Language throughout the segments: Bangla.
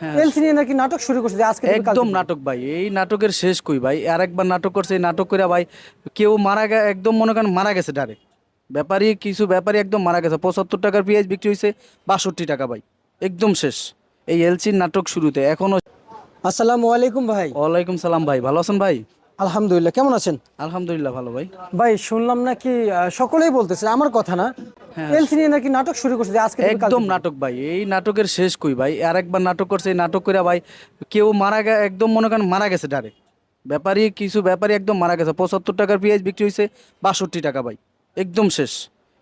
হ্যাঁ। এলসি নিয়ে নাকি নাটক শুরু করছে আজকে একদম নাটক ভাই এই নাটকের শেষ কই ভাই? আর একবার নাটক করছে এই নাটক করে ভাই কেউ মারা গে একদম মনে করেন মারা গেছে ডাইরেক্ট ব্যাপারী কিছু ব্যাপারী একদম মারা গেছে। পঁচাত্তর টাকার পেঁয়াজ বিক্রি হয়েছে বাষট্টি টাকা ভাই একদম শেষ। এই এলসির নাটক শুরুতে এখনও আসসালামু আলাইকুম ভাই। ওয়ালাইকুম সালাম ভাই ভালো আছেন ভাই? আলহামদুলিল্লাহ কেমন আছেন? আলহামদুলিল্লাহ ভালো ভাই। ভাই শুনলাম নাকি সকলেই বলতেছে আমার কথা না। নাকি নাটক শুরু করছে আজকে একদম নাটক ভাই এই নাটকের শেষ কই ভাই? আর একবার নাটক করছে এই নাটক করে ভাই কেউ মারা একদম মনে করেন মারা গেছে ডাইরেক্ট। ব্যাপারী কিছু ব্যাপারী একদম মারা গেছে। পঁচাত্তর টাকার পেঁয়াজ বিক্রি হয়েছে বাষট্টি টাকা ভাই একদম শেষ।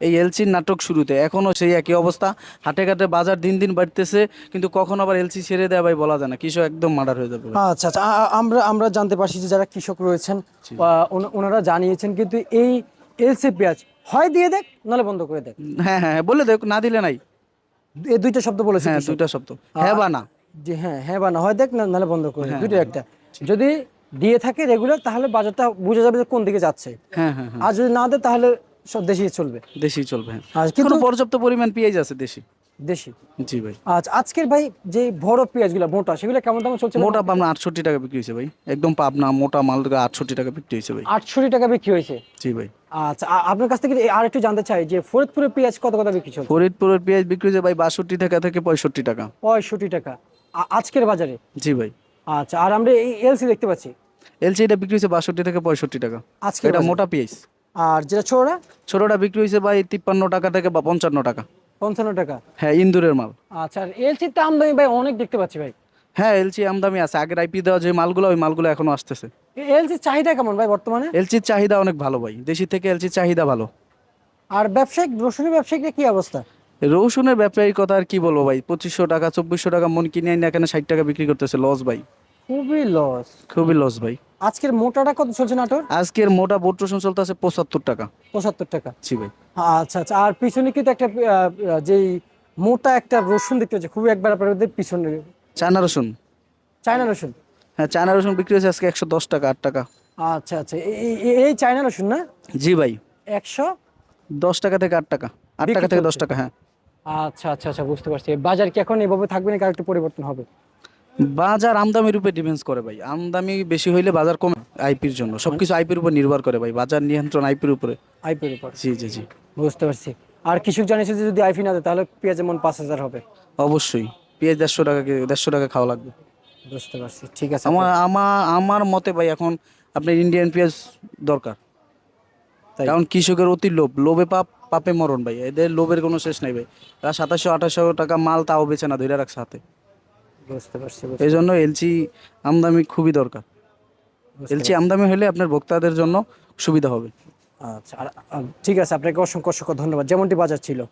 এই এলসির নাটক শুরুতে এখনও সেই একই অবস্থা। হাটে ঘাটে বাজার দিন দিন বাড়তেছে কিন্তু কখন আবার এলসি ছেড়ে দেয় ভাই বলা যায় না কৃষক একদম মার্ডার হয়ে যাবে আচ্ছা আচ্ছা আমরা আমরা জানতে পারছি যে যারা কৃষক রয়েছেন ওনারা জানিয়েছেন কিন্তু এই এলসি পেঁয়াজ হয় দিয়ে দেখ নাহলে বন্ধ করে দেখ। হ্যাঁ হ্যাঁ হ্যাঁ, বলে দেখ না দিলে নাই। এই দুইটা শব্দ বলেছে হ্যাঁ দুইটা শব্দ। হ্যাঁ বা না? যে হ্যাঁ হ্যাঁ বা না হয় দেখ নাহলে বন্ধ করে দেখ দুইটা একটা। যদি দিয়ে থাকে রেগুলার তাহলে বাজারটা বুঝে যাবে যে কোন দিকে যাচ্ছে। হ্যাঁ হ্যাঁ হ্যাঁ। আর যদি না দেয় তাহলে সব দেশি চলবে। দেশি চলবে হ্যাঁ। আর কিন্তু পর্যাপ্ত পরিমাণ পেঁয়াজ আছে দেশি? দেশি। জি ভাই। আচ্ছা আজকের ভাই যে বড় পেঁয়াজগুলো মোটা সেগুলো কেমন দাম চলছে? মোটা পাবনা আটষট্টি টাকা বিক্রি হয়েছে ভাই। একদম পাবনা মোটা মাল আটষট্টি টাকা বিক্রি হয়েছে ভাই। আটষট্টি টাকা বিক্রি হয়েছে? জি ভাই। আচ্ছা আপনার কাছ থেকে আর একটু জানতে চাই যে ফরিদপুরের পেঁয়াজ কত কত বিক্রি চলছে? ফরিদপুরের পেঁয়াজ বিক্রি হয়েছে ভাই বাষট্টি টাকা থেকে পঁয়ষট্টি টাকা। পঁয়ষট্টি টাকা। আজকের বাজারে? জি ভাই। আচ্ছা আর আমরা এই এলসি দেখতে পাচ্ছি। এলসি এটা বিক্রি হয়েছে বাষট্টি থেকে পঁয়ষট্টি টাকা। আজকে এটা মোটা পেঁয়াজ। আর যেটা ছোড়া ছোটটা বিক্রি হয়েছে ভাই তিপ্পান্ন টাকা থেকে বা পঞ্চান্ন টাকা। পঞ্চান্ন টাকা। হ্যাঁ ইন্দুরের মাল। আচ্ছা আর এলসির দামি ভাই অনেক দেখতে পাচ্ছি ভাই। হ্যাঁ এলসি আমদামি আছে। আগের আইপি দেওয়া যে মালগুলো ওই মালগুলো এখনও আসতেছে। এলসির চাহিদা কেমন ভাই বর্তমানে? এলসির চাহিদা অনেক ভালো ভাই। দেশি থেকে এলসির চাহিদা ভালো। আর ব্যবসায়িক রসুনের ব্যবসায়িকরা কি অবস্থা? রসুনের ব্যবসায়ীর কথা আর কি বলব ভাই? পঁচিশশো টাকা চব্বিশশো টাকা মন কিনে আইনে এখানে ষাট টাকা বিক্রি করতেছে। লস ভাই। খুবই লস খুবই লস ভাই। আজকের মোটাটা কত চলছে নাটোর? আজকের মোটা বোট রসুন চলতেছে পঁচাত্তর টাকা। পঁচাত্তর টাকা। জি ভাই। আচ্ছা আচ্ছা। আর পিছনে কিন্তু একটা যেই মোটা একটা রসুন দেখতে পাচ্ছি খুবই একবার আপনাদের পিছনে চায়না রসুন। চায়না রসুন? হ্যাঁ চায়না রসুন বিক্রি হয়েছে আজকে একশো দশ টাকা আট টাকা। আচ্ছা আচ্ছা। এই- চায়না রসুন না? জি ভাই। একশো দশ টাকা থেকে আট টাকা। আট টাকা থেকে দশ টাকা হ্যাঁ। আচ্ছা আচ্ছা আচ্ছা বুঝতে পারছি। বাজার কি এখন এভাবে থাকবে না একটু পরিবর্তন হবে? বাজার আমদামির উপরে ডিপেন্স করে ভাই। আমদামি বেশি হইলে বাজার কমে আইপির জন্য। সবকিছু আইপির উপর নির্ভর করে ভাই বাজার নিয়ন্ত্রণ আইপির উপরে। আইপিএল উপর। জি জি জি। বুঝতে পারছি। আর কৃষক জানিয়েছে যে যদি আইপি না দেয় তাহলে পেঁয়াজ মন পাঁচ হাজার হবে। অবশ্যই। পেঁয়াজ দেড়শো টাকা কে- দেড়শো টাকা খাওয়া লাগবে। বুঝতে পারছি ঠিক আছে। আমার আমার আমার মতে ভাই এখন আপনার ইন্ডিয়ান পেঁয়াজ দরকার। তাই। কারণ কৃষকের অতি লোভ। লোভে পাপ পাপে মরণ ভাই। এদের লোভের কোনো শেষ নাই ভাই। সাতাশশো আঠাশশো টাকা মাল তাও বেছে না ধরে রাখছে হাতে। বুঝতে পারছি বুঝতে- এই জন্য এলচি আমদানি খুবই দরকার। বুঝতে এলচি আমদামি হলে আপনার ভোক্তাদের জন্য সুবিধা হবে। আচ্ছা আর আর ঠিক আছে আপনাকে অসংখ্য অসংখ্য ধন্যবাদ। যেমনটি বাজার ছিল।